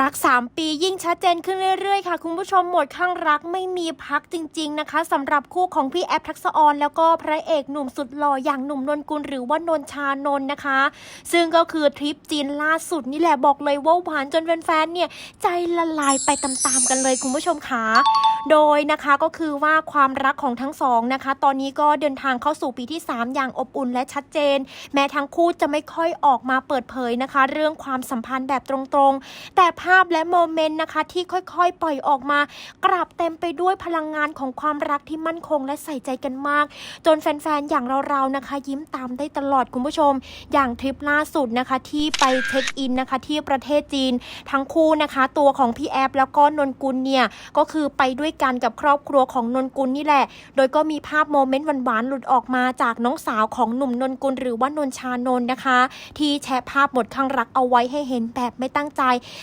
รัก 3 ปียิ่งชัดเจนขึ้นเรื่อยๆ ค่ะ คุณผู้ชมหมดข้างรักไม่มีพักจริง ๆ นะคะสำหรับคู่ของพี่แอฟทักษะออนแล้วก็พระเอกหนุ่มสุดหล่ออย่างหนุ่มนนกุลหรือว่านนชานนนะคะ ซึ่งก็คือทริปจีนล่าสุดนี่แหละบอกเลยว่าหวานจนแฟนๆเนี่ยใจละลายไปตามๆกันเลยคุณผู้ชมค่ะ โดยนะคะก็คือว่าความรักของทั้งสองนะคะ ตอนนี้ก็เดินทางเข้าสู่ปีที่ 3 อย่างอบอุ่นและชัดเจน แม้ทั้งคู่จะไม่ค่อยออกมาเปิดเผยนะคะ เรื่องความสัมพันธ์แบบตรงๆ แต่ภาพและโมเมนต์นะคะที่ค่อยๆ ปล่อยออกมา กลับเต็มไปด้วยพลังงานของความรักที่มั่นคงและใส่ใจกันมาก จนแฟนๆ อย่างเราๆนะคะ ยิ้มตามได้ตลอดคุณผู้ชม อย่างทริปล่าสุดนะคะที่ไปเช็คอินนะคะที่ประเทศจีน ทั้งคู่นะคะ ตัวของพี่แอฟแล้วก็นนกุลเนี่ยก็คือไปด้วยกันกับครอบครัวของนนกุลนี่แหละ โดยก็มีภาพโมเมนต์หวานๆหลุดออกมาจากน้องสาวของหนุ่มนนกุลหรือว่านนชานนนะคะ ที่แชร์ภาพหมดข้างรักเอาไว้ให้เห็นแบบไม่ตั้งใจ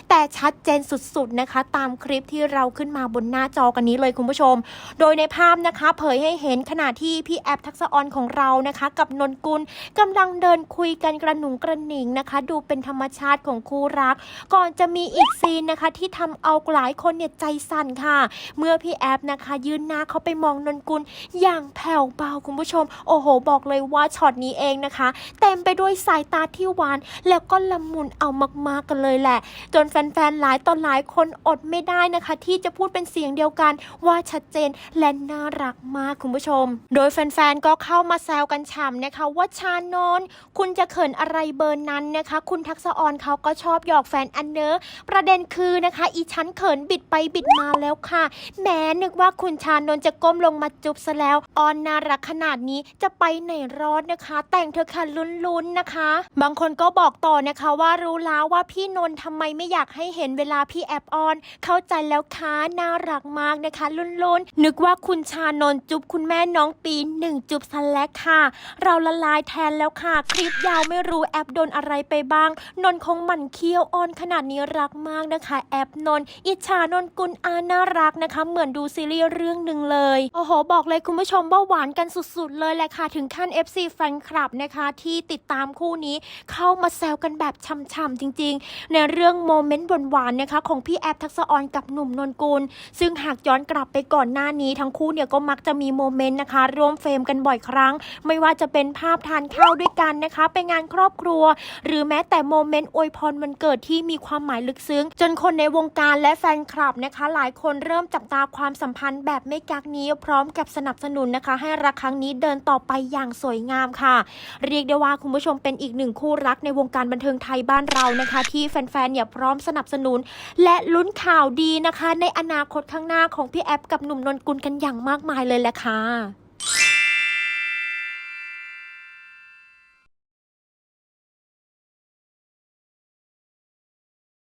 แต่ชัดเจนสุดๆนะคะ ตามคลิปที่เราขึ้นมาบนหน้าจอกันนี้เลยคุณผู้ชม โดยในภาพนะคะเผยให้เห็นขณะที่พี่แอฟทักษะออนของเรานะคะ กับนนกุลกำลังเดินคุยกันกระหนุงกระหนิงนะคะ ดูเป็นธรรมชาติของคู่รัก ก่อนจะมีอีกซีนนะคะที่ทำเอาหลายคนเนี่ยใจสั่นค่ะ เมื่อพี่แอฟนะคะ ยืนหน้าเขาไปมองนนกุลอย่างแผ่วเบาคุณผู้ชม โอ้โห บอกเลยว่าช็อตนี้เองนะคะ เต็มไปด้วยสายตาที่หวาน แล้วก็ละมุนเอามากๆกันเลยแหละ จนแฟนๆหลายต่อหลายคนอดไม่ได้นะคะ ที่จะพูดเป็นเสียงเดียวกันว่าชัดเจนและน่ารักมากคุณผู้ชม โดยแฟนๆก็เข้ามาแซวกันฉ่ำนะคะว่าชานนท์คุณจะเขินอะไรเบอร์นั้นนะคะ คุณทักษะออนเขาก็ชอบหยอกแฟนอันเนอประเด็นคือนะคะ อีชั้นเขินบิดไปบิดมาแล้วค่ะแหม้นึกว่าคุณชานนจะก้มลงมาจุบซะแล้ว ออนน่ารักขนาดนี้จะไปไหนรอดนะคะ แต่งเธอค่ะลุ้นๆนะคะ บางคนก็บอกต่อนะคะว่ารู้แล้วว่าพี่นนท์ทำไมไม่อยากให้เห็นเวลาพี่แอบออน เข้าใจแล้วค่ะน่ารักมากนะคะลุ้นๆนึกว่าคุณชานนจุบคุณแม่น้องปีหนึ่งจุบซะแล้วค่ะ เราละลายแทนแล้วค่ะ คลิปยาวไม่รู้แอปโดนอะไรไปบ้าง นนท์คงหมั่นเคี้ยวออนขนาดนี้รักมากนะคะ แอปนนท์อิจฉานนท์กุลอาน่ารักนะคะเหมือนดูซีรีส์เรื่องหนึ่งเลย โอ้โห บอกเลยคุณผู้ชมว่าหวานกันสุดๆ เลยแหละค่ะ ถึงขั้น FC แฟนคลับนะคะ ที่ติดตามคู่นี้เข้ามาแซวกันแบบช่ำๆจริง ๆ ในเรื่องโมเมนต์หวานๆนะคะ ของพี่แอฟทักษะออนกับหนุ่มนนกุล ซึ่งหากย้อนกลับไปก่อนหน้านี้ ทั้งคู่เนี่ยก็มักจะมีโมเมนต์นะคะ ร่วมเฟรมกันบ่อยครั้ง ไม่ว่าจะเป็นภาพทานข้าวด้วยกันนะคะไปงานครอบครัว หรือแม้แต่โมเมนต์อวยพรวันเกิดที่มีความหมายลึกซึ้ง จนคนในวงการและแฟนคลับนะคะ หลายคนเริ่มจับตาความสัมพันธ์แบบไม่กักนี้พร้อมกับสนับสนุนนะคะ ให้รักครั้งนี้เดินต่อไปอย่างสวยงามค่ะ เรียกได้ว่าคุณผู้ชมเป็นอีกหนึ่งคู่รักในวงการบันเทิงไทยบ้านเรานะคะ ที่แฟนๆเนี่ยพร้อมสนับสนุน และลุ้นข่าวดีนะคะ ในอนาคตข้างหน้าของพี่แอฟกับหนุ่มนนกุลกันอย่างมากมายเลยแหละค่ะ